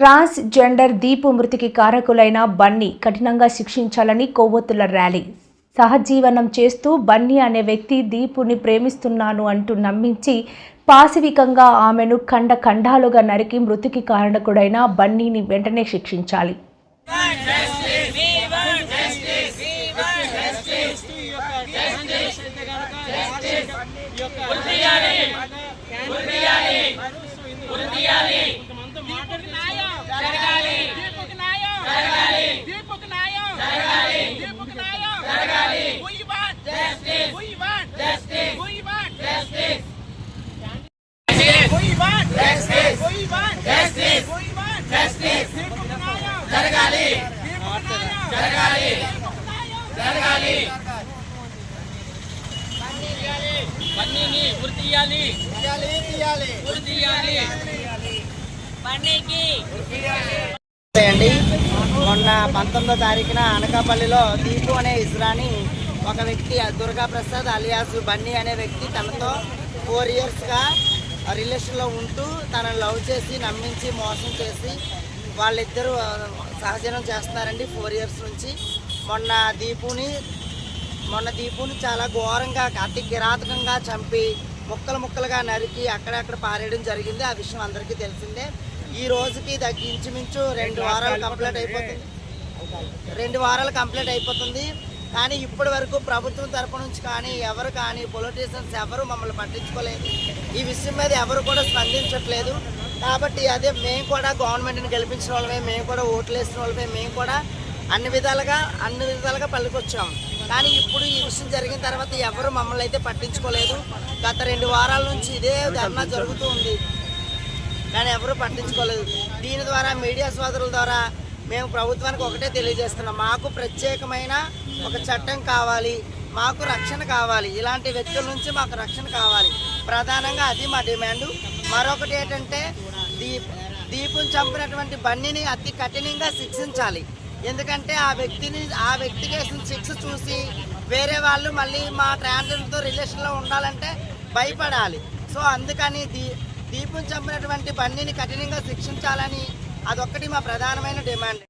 Trans gender Deepu మృతికి కారకులైన బన్నీ కఠినంగా శిక్షించాలని కొవ్వొత్తుల ర్యాలీ సహజీవనం చేస్తూ బన్నీ అనే వ్యక్తి దీపుని ప్రేమిస్తున్నాను అంటూ నమ్మించి పాశవికంగా ఆమెను ఖండ ఖండాలుగా నరికి మృతికి కారణకుడైన బన్నీని వెంటనే శిక్షించాలి దీపక్ పన్నీని పన్నీకి అండి మొన్న పంతొమ్మిదో తారీఖున అనకాపల్లిలో దీపు అనే ఇజ్రాని ఒక వ్యక్తి దుర్గా ప్రసాద్ అలియాస్ బన్నీ అనే వ్యక్తి తనతో ఫోర్ ఇయర్స్గా రిలేషన్లో ఉంటూ తనను లవ్ చేసి నమ్మించి మోసం చేసి వాళ్ళిద్దరూ సహజనం చేస్తున్నారండి ఫోర్ ఇయర్స్ నుంచి. మొన్న దీపుని మొన్న దీపుని చాలా ఘోరంగా అతి కిరాతకంగా చంపి ముక్కలు ముక్కలుగా నరికి అక్కడక్కడ పారేయడం జరిగింది. ఆ విషయం అందరికీ తెలిసిందే. ఈ రోజుకి దగ్గర ఇంచుమించు రెండు వారాలు కంప్లీట్ అయిపోతుంది. రెండు వారాలు కంప్లీట్ అయిపోతుంది. కానీ ఇప్పటి వరకు ప్రభుత్వం తరపు నుంచి కానీ ఎవరు కానీ పొలిటీషియన్స్ ఎవరు మమ్మల్ని పట్టించుకోలేదు. ఈ విషయం మీద ఎవరు కూడా స్పందించట్లేదు. కాబట్టి అదే మేము కూడా గవర్నమెంట్ని గెలిపించిన వాళ్ళమే మేము కూడా ఓట్లు వేసిన వాళ్ళమే మేము కూడా అన్ని విధాలుగా అన్ని విధాలుగా పల్లికొచ్చాం కానీ ఇప్పుడు ఈ విషయం జరిగిన తర్వాత ఎవరు మమ్మల్ని అయితే పట్టించుకోలేదు. గత రెండు వారాల నుంచి ఇదే ధర్నా జరుగుతూ ఉంది. కానీ ఎవరు పట్టించుకోలేదు. దీని ద్వారా మీడియా సోదరుల ద్వారా మేము ప్రభుత్వానికి ఒకటే తెలియజేస్తున్నాం. మాకు ప్రత్యేకమైన ఒక చట్టం కావాలి. మాకు రక్షణ కావాలి. ఇలాంటి వ్యక్తుల నుంచి మాకు రక్షణ కావాలి. ప్రధానంగా అది మా డిమాండ్. మరొకటి ఏంటంటే దీప్ దీపుని చంపినటువంటి బండిని అతి కఠినంగా శిక్షించాలి. ఎందుకంటే ఆ వ్యక్తిని ఆ వ్యక్తికి వేసిన శిక్ష చూసి వేరే వాళ్ళు మళ్ళీ మా ట్రాన్స్జెండర్తో రిలేషన్లో ఉండాలంటే భయపడాలి. సో అందుకని దీ దీపం చంపినటువంటి బండిని కఠినంగా శిక్షించాలని అదొక్కటి మా ప్రధానమైన డిమాండ్.